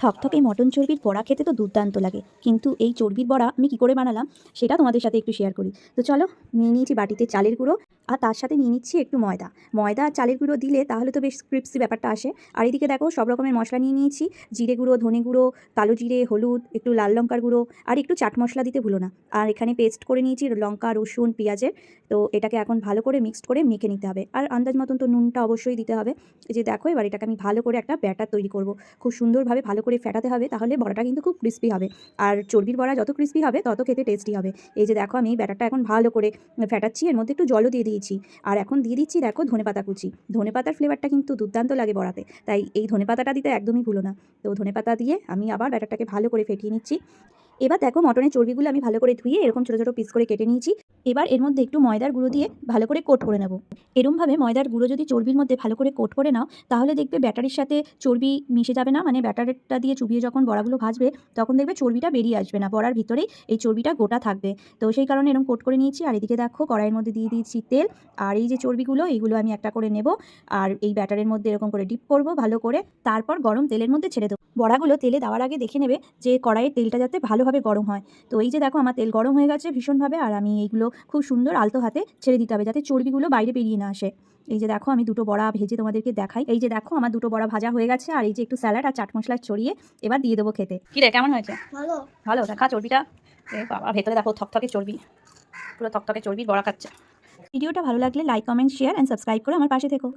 থকথকে mutton চর্বির বড়া খেতে তো দুর্দান্ত লাগে। কিন্তু এই চর্বির বড়া আমি কী করে বানালাম সেটা তোমাদের সাথে একটু শেয়ার করি। তো চলো, নিয়ে নিয়েছি বাটিতে চালের গুঁড়ো আর তার সাথে নিয়ে নিচ্ছি একটু ময়দা। ময়দা আর চালের গুঁড়ো দিলে তাহলে তো বেশ ক্রিপসি ব্যাপারটা আসে। আর এদিকে দেখো, সব রকমের মশলা নিয়ে নিয়েছি। জিরে গুঁড়ো, ধনে গুঁড়ো, কালো জিরে, হলুদ, একটু লাল লঙ্কার গুঁড়ো আর একটু চাট মশলা দিতে ভুলো না। আর এখানে পেস্ট করে নিয়েছি লঙ্কা, রসুন, পেঁয়াজের। তো এটাকে এখন ভালো করে মিক্সড করে মেখে নিতে হবে। আর আন্দাজ মতন তো নুনটা অবশ্যই দিতে হবে। যে দেখো, এবার এটাকে আমি ভালো করে একটা ব্যাটার তৈরি করব। খুব সুন্দরভাবে ভালো করে ফেটাতে হবে, তাহলে বড়াটা কিন্তু খুব ক্রিস্পি হবে। আর চর্বির বড়া যত ক্রিস্পি হবে, তত খেতে টেস্টি হবে। এই যে দেখো আমি ব্যাটারটা এখন ভালো করে ফেটাচ্ছি, এর মধ্যে একটু জলও দিয়ে দিয়েছি। আর এখন দিয়ে দিচ্ছি দেখো ধনেপাতা কুচি। ধনেপাতার ফ্লেভারটা কিন্তু দুর্দান্ত লাগে বড়াতে। তাই এই ধনেপাতাটা দিতে একদমই ভুলো না। তো ধনেপাতা দিয়ে আমি আবার ব্যাটারটাকে ভালো করে ফেটিয়ে নিচ্ছি। এবার দেখো মটনের চর্বিগুলো আমি ভালো করে ধুয়ে এরকম ছোটো ছোটো পিস করে কেটে নিয়েছি। এবার এর মধ্যে একটু ময়দার গুঁড়ো দিয়ে ভালো করে কোট করে নেব। এরমভাবে ময়দার গুঁড়ো যদি চর্বির মধ্যে ভালো করে কোট করে নাও, তাহলে দেখবে ব্যাটারির সাথে চর্বি মিশে যাবে না মানে ব্যাটারটা দিয়ে চুবিয়ে যখন বড়াগুলো ভাজবে, তখন দেখবে চর্বিটা বেরিয়ে আসবে না, বড়ার ভিতরেই এই চর্বিটা গোটা থাকবে। তো সেই কারণে এরকম কোট করে নিয়েছি, আর এদিকে দেখো কড়াইয়ের মধ্যে দিয়ে দিয়েছি তেল, আর এই যে চর্বিগুলো, এইগুলো আমি একটা করে নেব, আর এই ব্যাটারের মধ্যে এরকম করে ডিপ করব ভালো করে, তারপর গরম তেলের মধ্যে ছেড়ে দেবো। বড়াগুলো তেলে দেওয়ার আগে দেখে নেবে যে কড়াইয়ের তেলটা যাতে ভালোভাবে গরম হয়। তো এই যে দেখো আমার তেল গরম হয়ে গেছে ভীষণভাবে আর আমি এইগুলো খুব সুন্দর আলতো হাতে ছেড়ে দিতে হবে যাতে চর্বিগুলো বাইরে বেরিয়ে না আসে। এই যে দেখো আমি দুটো বড়া ভেজে তোমাদেরকে দেখাই। এই যে দেখো আমার দুটো বড়া ভাজা হয়ে গেছে আর এই যে একটু স্যালাড আর চাট মশলা ছড়িয়ে এবার দিয়ে দেবো খেতে। কি রে কেমন হয়েছে? ভালো। ভালো দেখা চর্বিটা? বাবা ভেতরে দেখো থকথকে চর্বি। পুরো থকথকে চর্বির বড়া খাচ্ছে। ভিডিওটা ভালো লাগলে like comment share and subscribe করে আমার পাশে থেকো।